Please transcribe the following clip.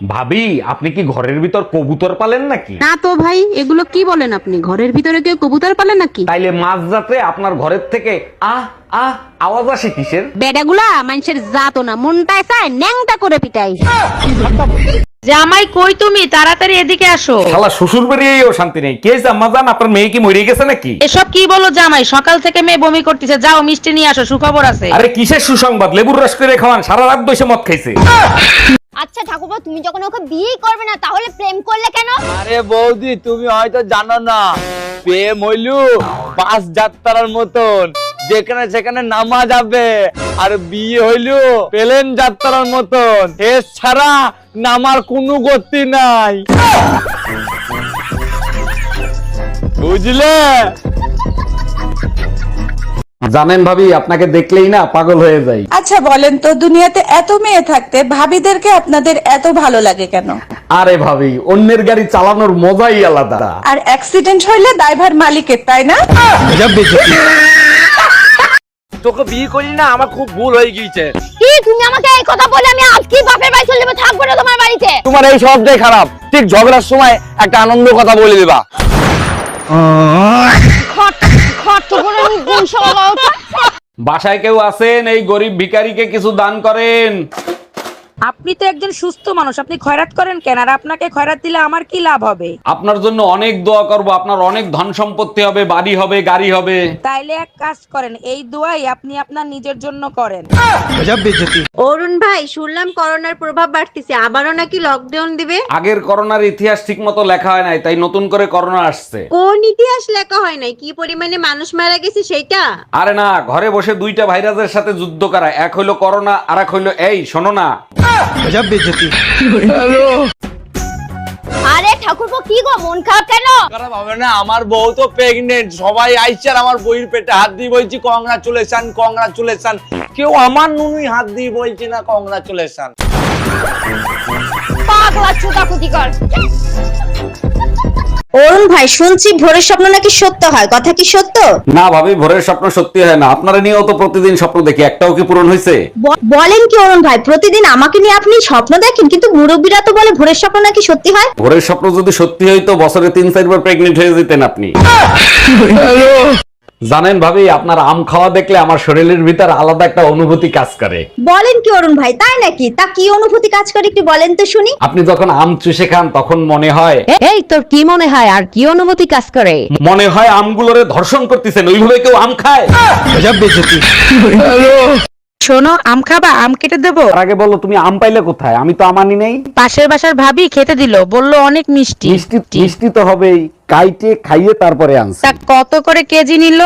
ভাবি আপনি কি ঘরের ভিতর কবুতর পালেন নাকি? না তো ভাই এগুলো কি বলেন আপনি? ঘরের ভিতরে কেউ কবুতর পালে নাকি? তাইলে মাঝ রাতে আপনার ঘরের থেকে আহ আহ আওয়াজ আসে কিসের? বেডাগুলা মানুষের জাতো না মনটায় চায় ন্যাংটা করে পিটাই জামাই কই তুমি? তাড়াতাড়ি এদিকে আসো। শালা শ্বশুর বেরিয়েও শান্তি নেই। কে জাম্মা জান আপনার মেয়ে কি মরে গেছে নাকি? এসব কি বলো জামাই? সকাল থেকে মেয়ে বমি করতেছে। যাও মিষ্টি নিয়ে আসো সুখবর আছে। আরে কিসের সুসংবাদ? লেবুর রস করে খাওয়ান সারা রাত বসে মদ খাইছে। আচ্ছা ঠাকুরপো, তুমি যখন ওকে বিয়েই করবে না, তাহলে প্রেম করলে কেন? আরে বৌদি, তুমি হয়তো জানো না। প্রেম হইলু বাস যাত্রার মতন। যেখানে সেখানে নামা যাবে। আর বিয়ে হইলু প্লেন যাত্রার মতন। এ ছাড়া নামার কোনো গতি নাই। বুঝলে? জানেন ভাবি আপনাকে দেখলেই না পাগল হয়ে যাই। আচ্ছা বলেন তো দুনিয়াতে এত মেয়ে থাকতে ভাবিদেরকে আপনাদের এত ভালো লাগে কেন? আরে ভাবি অন্যের গাড়ি চালানোর মজাই আলাদা। আর অ্যাক্সিডেন্ট হইলে ড্রাইভার মালিকের তাই না? তোকে বিয়ে করি না আমার খুব ভুল হয়ে গিয়েছে। কি তুমি আমাকে এই কথা বলে আমি আজকে বাপের বাড়ি চলে যাব থাকব না তোমার বাড়িতে? তোমার এই সবটাই খারাপ। ঠিক ঝগড়ার সময় একটা আনন্দ কথা বলে দিবা। বাসায় কেউ আছেন? এই গরিব ভিকারিকে কিছু দান করেন। আপনি তো একজন সুস্থ মানুষ আপনি খয়রাত করেন কেন? আর আপনাকে খয়রাত দিলে আমার কি লাভ হবে? আপনার জন্য অনেক দোয়া করব আপনার অনেক ধন সম্পত্তি হবে বাড়ি হবে গাড়ি হবে। তাইলে এক কাজ করেন এই দোয়াই আপনি আপনার নিজের জন্য করেন। অরুণ ভাই শুনলাম করোনার প্রভাব বাড়তিছে আবারও নাকি লকডাউন দিবে? আগের করোনার ইতিহাস ঠিক মতো লেখা হয় নাই তাই নতুন করে করোনা আসছে। কোন ইতিহাস লেখা হয় নাই? কি পরিমাণে মানুষ মারা গেছে সেটা আরে আরে না ঘরে বসে দুইটা ভাইরাসের সাথে যুদ্ধ করা এক হইল করোনা আর এক হইল এই শোনো না। আরে ঠাকুরপো কি গো মন খারাপ কেন? খারাপ হবে না আমার বউ তো প্রেগনেন্ট সবাই আইছে আর আমার বইয়ের পেটে হাত দিয়ে বলছি কংগ্রাচুলেশন কংগ্রাচুলেশন কেউ আমার নুনুই হাত দিয়ে বলছে না কংগ্রাচুলেশন পাগলা চুদা কুতি কর। অরুণ ভাই শুনছি ভোরের স্বপ্ন নাকি সত্য হয়? কথা কি সত্য? না ভাবি ভোরের স্বপ্ন সত্যি হয় না। আপনারা নিয়েও তো প্রতিদিন স্বপ্ন দেখি একটাও কি পূরণ হয়েছে বলেন কি অরুণ ভাই প্রতিদিন আমাকে নিয়ে আপনি স্বপ্ন দেখেন কিন্তু মুরব্বীরা তো বলে ভোরের স্বপ্ন নাকি সত্যি হয়? ভোরের স্বপ্ন যদি সত্যি হয় তো বছরে তিন চারবার প্রেগনেন্ট হয়ে যেতেন আপনি। জানেন ভাবি আপনার আম খাওয়া দেখলে আমার শরীরের ভিতর আলাদা একটা অনুভূতি কাজ করে। বলেন কি অরুণ ভাই তাই নাকি? তা কি অনুভূতি কাজ করে একটু বলেন তো শুনি। আপনি যখন আম চুষে খান তখন মনে হয় এই তোর কি মনে হয় আর কি অনুভূতি কাজ করে? মনে হয় আমগুলোরে ধর্ষণ করতেছেন ওইভাবে কেউ আম খায়? শোনো আম খাবা আম কেটে দেবো। তার আগে বলো তুমি আম পাইলে কোথায়? আমি তো আমানি নেই। পাশের বাসার ভাবি খেতে দিল বলল অনেক মিষ্টি। মিষ্টি মিষ্টি তো হবেই। কাইটে খাইয়ে তারপরে আনছে। তা কত করে কেজি নিল?